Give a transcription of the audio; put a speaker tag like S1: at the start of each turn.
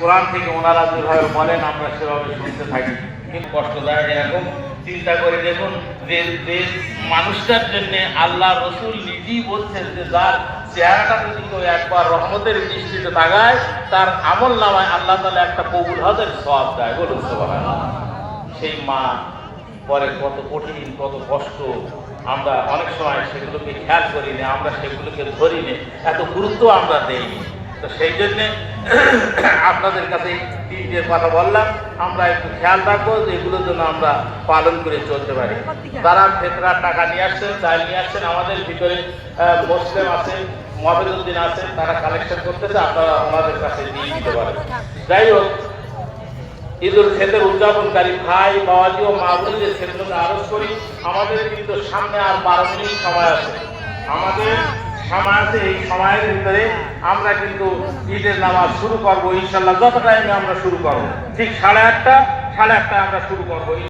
S1: কোরআন থেকে ওনারা যেভাবে বলেন, আমরা সেভাবে শুনতে থাকি। কষ্টদায়ক এরকম চিন্তা করে দেখুন, যে যে মানুষটার জন্য আল্লাহ রসুল নিজেই বলছেন যে, যার চেহারাটা যদি কেউ একবার রহমতের দৃষ্টিতে তাকায়, তার আমল নামায় আল্লাহ তালা একটা কবুল হদের সব দেয়। বলুন। সেই মা, পরে কত কঠিন, কত কষ্ট। আমরা অনেক সময় সেগুলোকে খেয়াল করি না, আমরা সেগুলোকে ধরি না, এত গুরুত্ব আমরা দেইনি। তো সেই জন্যে আপনাদের কাছে এই তিনটে কথা বললাম। আমরা একটু খেয়াল রাখব যে এগুলোর জন্য আমরা পালন করে চলতে পারি। তারা ফেতরার টাকা নিয়ে আসছেন চাল নিয়ে আসছেন, আমাদের ভিতরে মুসলিম আছে মহাবিদুদ্দিন আছে, তারা কালেকশন করতেছে, আপনারা ওনাদের কাছে দিয়ে দিতে পারেন। যাই হোক, ঈদুল ফিতর উদযাপনকারী ভাই, বাবাজি ও মা বোনদের ক্ষেত্রে আরজ করি, আমাদের কিন্তু সামনে আর বারো মিনিট সময় আছে। আমাদের আছে এই সময়ের ভিতরে আমরা কিন্তু ঈদের নামাজ শুরু করব, ইনশাল্লাহ। যত টাইমে আমরা শুরু করব, ঠিক সাড়ে আটটা, সাড়ে আটটায় আমরা শুরু করব